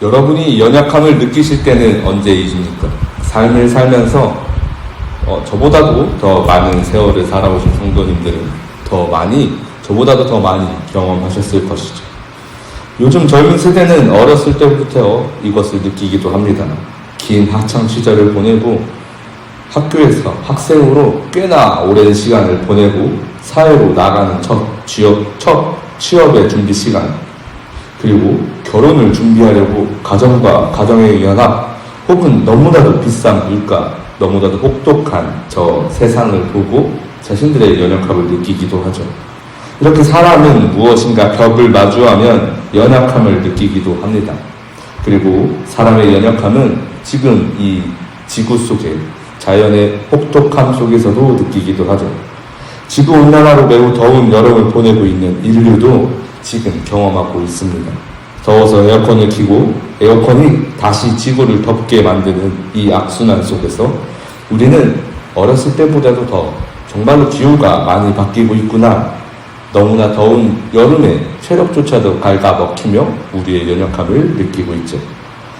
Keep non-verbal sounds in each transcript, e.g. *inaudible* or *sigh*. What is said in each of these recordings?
여러분이 연약함을 느끼실 때는 언제이십니까? 삶을 살면서 어, 저보다도 더 많은 세월을 살아오신 성도님들은 더 많이, 저보다도 더 많이 경험하셨을 것이죠. 요즘 젊은 세대는 어렸을 때부터 이것을 느끼기도 합니다. 긴 학창 시절을 보내고 학교에서 학생으로 꽤나 오랜 시간을 보내고 사회로 나가는 첫 취업, 첫 취업의 준비 시간, 그리고 결혼을 준비하려고 가정과 가정의 연합, 혹은 너무나도 비싼 물가, 너무나도 혹독한 저 세상을 보고 자신들의 연약함을 느끼기도 하죠. 이렇게 사람은 무엇인가 벽을 마주하면 연약함을 느끼기도 합니다. 그리고 사람의 연약함은 지금 이 지구 속에 자연의 혹독함 속에서도 느끼기도 하죠. 지구 온난화로 매우 더운 여름을 보내고 있는 인류도 지금 경험하고 있습니다. 더워서 에어컨을 켜고 에어컨이 다시 지구를 덥게 만드는 이 악순환 속에서 우리는 어렸을 때보다도 더 정말로 기후가 많이 바뀌고 있구나. 너무나 더운 여름에 체력조차도 갉아먹히며 우리의 연약함을 느끼고 있죠.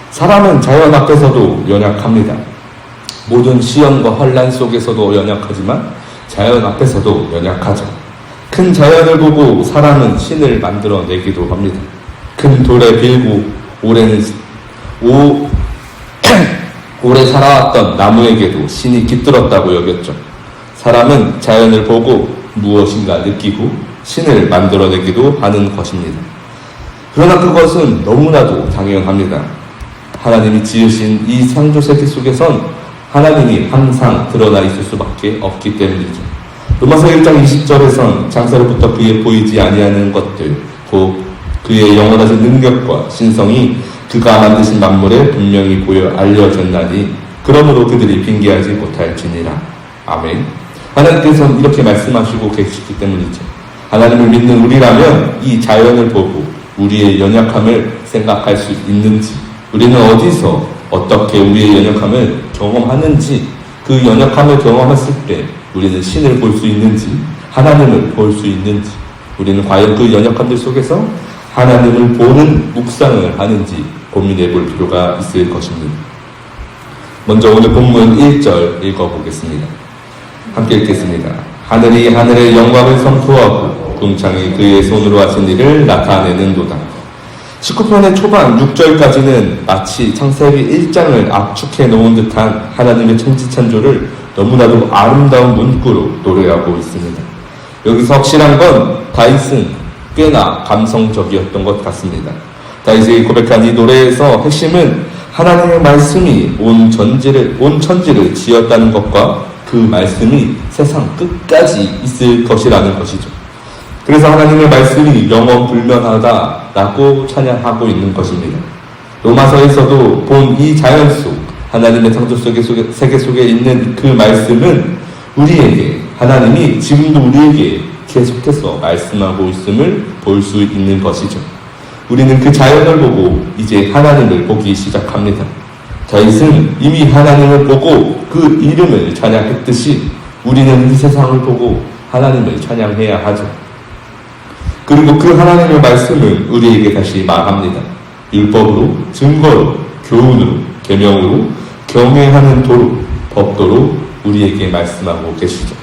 사람은 자연 앞에서도 연약합니다. 모든 시험과 환란 속에서도 연약하지만 자연 앞에서도 연약하죠. 큰 자연을 보고 사람은 신을 만들어내기도 합니다. 큰 돌에 빌고 오랜 오, *clears throat* 오래 살아왔던 나무에게도 신이 깃들었다고 여겼죠. 사람은 자연을 보고 무엇인가 느끼고 신을 만들어내기도 하는 것입니다. 그러나 그것은 너무나도 당연합니다. 하나님이 지으신 이 창조 세계 속에선 하나님이 항상 드러나 있을 수밖에 없기 때문이죠. 로마서 1장 20절에선 장사로부터 그의 보이지 아니하는 것들, 곧 그의 영원하신 능력과 신성이 그가 만드신 만물에 분명히 보여 알려졌나니 그러므로 그들이 핑계하지 못할지니라. 아멘. 하나님께서는 이렇게 말씀하시고 계시기 때문이죠. 하나님을 믿는 우리라면 이 자연을 보고 우리의 연약함을 생각할 수 있는지, 우리는 어디서 어떻게 우리의 연약함을 경험하는지, 그 연약함을 경험했을 때 우리는 신을 볼 수 있는지, 하나님을 볼 수 있는지, 우리는 과연 그 연약함들 속에서 하나님을 보는 묵상을 하는지 고민해 볼 필요가 있을 것입니다. 먼저 오늘 본문 1절 읽어보겠습니다. 함께 읽겠습니다. 하늘이 하늘의 영광을 선포하고 궁창이 그의 손으로 하신 일을 나타내는 도다. 19편의 초반 6절까지는 마치 창세기 1장을 압축해 놓은 듯한 하나님의 천지창조를 너무나도 아름다운 문구로 노래하고 있습니다. 여기서 확실한 건 다윗은 꽤나 감성적이었던 것 같습니다. 다윗이 고백한 이 노래에서 핵심은 하나님의 말씀이 온 전지를 온 천지를 지었다는 것과 그 말씀이 세상 끝까지 있을 것이라는 것이죠. 그래서 하나님의 말씀이 영원 불면하다라고 찬양하고 있는 것입니다. 로마서에서도 본 이 자연 속 하나님의 창조 속에 세계 속에 있는 그 말씀은 우리에게 하나님이 지금도 우리에게 계속해서 말씀하고 있음을 볼 수 있는 것이죠. 우리는 그 자연을 보고 이제 하나님을 보기 시작합니다. 다윗은 이미 하나님을 보고 그 이름을 찬양했듯이 우리는 이 세상을 보고 하나님을 찬양해야 하죠. 그리고 그 하나님의 말씀을 우리에게 다시 말합니다. 율법으로, 증거로, 교훈으로, 계명으로, 경외하는 도로, 법도로 우리에게 말씀하고 계시죠.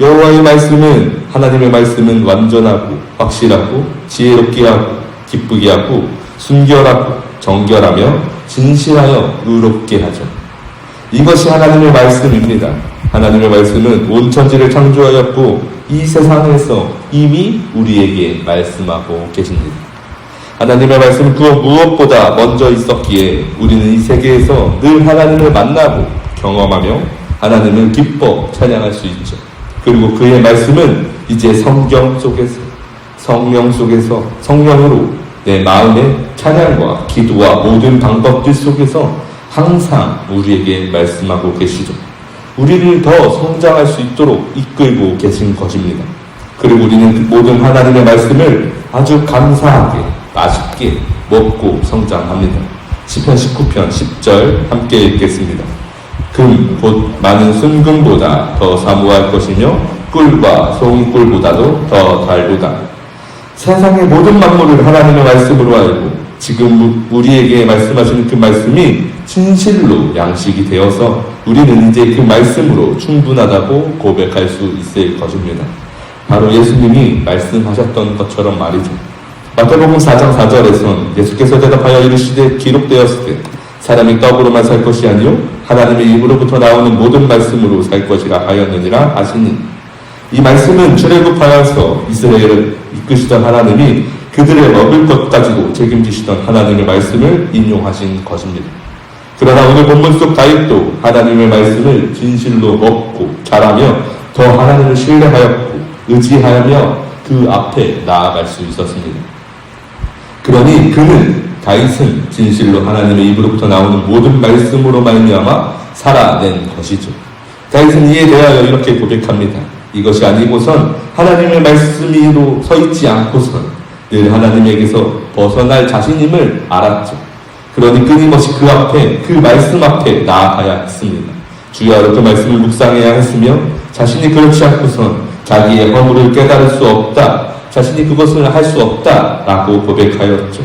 여호와의 말씀은 하나님의 말씀은 완전하고 확실하고 지혜롭게 하고 기쁘게 하고 순결하고 정결하며 진실하여 의롭게 하죠. 이것이 하나님의 말씀입니다. 하나님의 말씀은 온 천지를 창조하였고 이 세상에서 이미 우리에게 말씀하고 계십니다. 하나님의 말씀은 그 무엇보다 먼저 있었기에 우리는 이 세계에서 늘 하나님을 만나고 경험하며 하나님을 기뻐 찬양할 수 있죠. 그리고 그의 말씀은 이제 성경 속에서 성령 속에서 성령으로 내 마음의 찬양과 기도와 모든 방법들 속에서 항상 우리에게 말씀하고 계시죠. 우리를 더 성장할 수 있도록 이끌고 계신 것입니다. 그리고 우리는 모든 하나님의 말씀을 아주 감사하게, 맛있게 먹고 성장합니다. 10편 19편 10절 함께 읽겠습니다. 금, 곧 많은 순금보다 더 사모할 것이며 꿀과 송꿀보다도 더 달도다. 세상의 모든 만물을 하나님의 말씀으로 알고 지금 우리에게 말씀하시는 그 말씀이 진실로 양식이 되어서 우리는 이제 그 말씀으로 충분하다고 고백할 수 있을 것입니다. 바로 예수님이 말씀하셨던 것처럼 말이죠. 마태복음 4장 4절에선 예수께서 대답하여 이르시되 기록되었을 때 사람이 떡으로만 살 것이 아니요 하나님의 입으로부터 나오는 모든 말씀으로 살 것이라 하였느니라 하시니 이 말씀은 출애굽하여서 이스라엘을 이끄시던 하나님이 그들의 먹을 것 가지고 책임지시던 하나님의 말씀을 인용하신 것입니다. 그러나 오늘 본문 속 다윗도 하나님의 말씀을 진실로 먹고 잘하며 더 하나님을 신뢰하였고 의지하며 그 앞에 나아갈 수 있었습니다. 그러니 그는 다윗은 진실로 하나님의 입으로부터 나오는 모든 말씀으로 말미암아 살아낸 것이죠. 다윗은 이에 대하여 이렇게 고백합니다. 이것이 아니고선 하나님의 말씀으로 서 있지 않고선 늘 하나님에게서 벗어날 자신임을 알았죠. 그러니 끊임없이 그 앞에 그 말씀 앞에 나아가야 했습니다. 주야로 그 말씀을 묵상해야 했으며 자신이 그렇지 않고선 자기의 허물을 깨달을 수 없다. 자신이 그것을 할 수 없다라고 고백하였죠.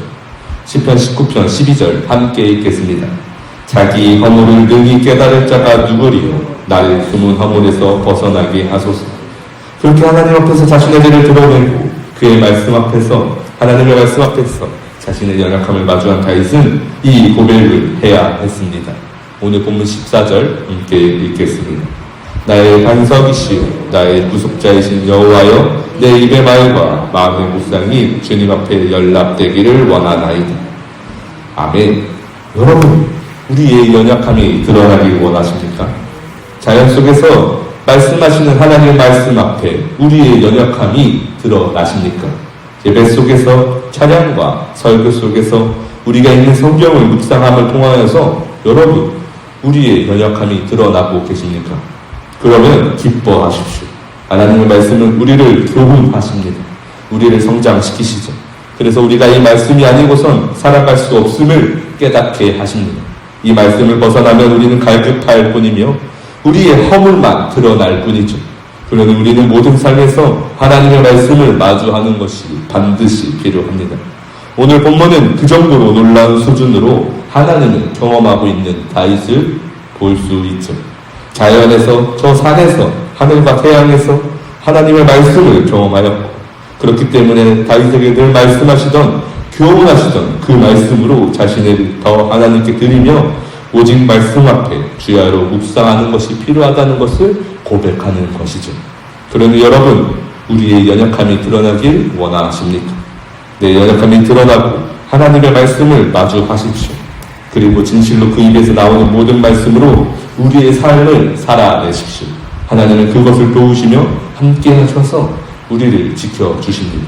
10편 19편 12절 함께 읽겠습니다. 자기 허물을 능히 깨달을 자가 누구리요 나를 숨은 허물에서 벗어나게 하소서. 그렇게 하나님 앞에서 자신의 죄를 드러내고 그의 말씀 앞에서 하나님의 말씀 앞에서 자신의 연약함을 마주한 다윗은 이 고백을 해야 했습니다. 오늘 본문 14절 함께 읽겠습니다. 나의 반석이시요 나의 구속자이신 여호와여 내 입의 말과 마음의 묵상이 주님 앞에 연락되기를 원하나이다. 아멘. 여러분, 우리의 연약함이 드러나길 원하십니까? 자연 속에서 말씀하시는 하나님의 말씀 앞에 우리의 연약함이 드러나십니까? 예배 속에서 찬양과 설교 속에서 우리가 있는 성경을 묵상함을 통하여서 여러분 우리의 연약함이 드러나고 계십니까? 그러면 기뻐하십시오. 하나님의 말씀은 우리를 교훈하십니다. 우리를 성장시키시죠. 그래서 우리가 이 말씀이 아니고선 살아갈 수 없음을 깨닫게 하십니다. 이 말씀을 벗어나면 우리는 갈급할 뿐이며 우리의 허물만 드러날 뿐이죠. 그러니 우리는 모든 삶에서 하나님의 말씀을 마주하는 것이 반드시 필요합니다. 오늘 본문은 그 정도로 놀라운 수준으로 하나님을 경험하고 있는 다윗을 볼 수 있죠. 자연에서 저 산에서 하늘과 태양에서 하나님의 말씀을 경험하였고 그렇기 때문에 다윗에게 늘 말씀하시던 교훈하시던 그 말씀으로 자신을 더 하나님께 드리며 오직 말씀 앞에 주야로 묵상하는 것이 필요하다는 것을 고백하는 것이죠. 그러니 여러분 우리의 연약함이 드러나길 원하십니까? 내 연약함이 드러나고 하나님의 말씀을 마주하십시오. 그리고 진실로 그 입에서 나오는 모든 말씀으로 우리의 삶을 살아내십시오. 하나님은 그것을 도우시며 함께 하셔서 우리를 지켜주십니다.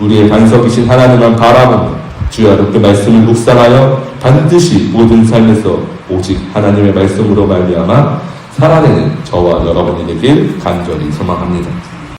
우리의 반석이신 하나님만 바라보며 주야로 그 말씀을 묵상하여 반드시 모든 삶에서 오직 하나님의 말씀으로 말미암아 살아내는 저와 여러분이 되길 간절히 소망합니다.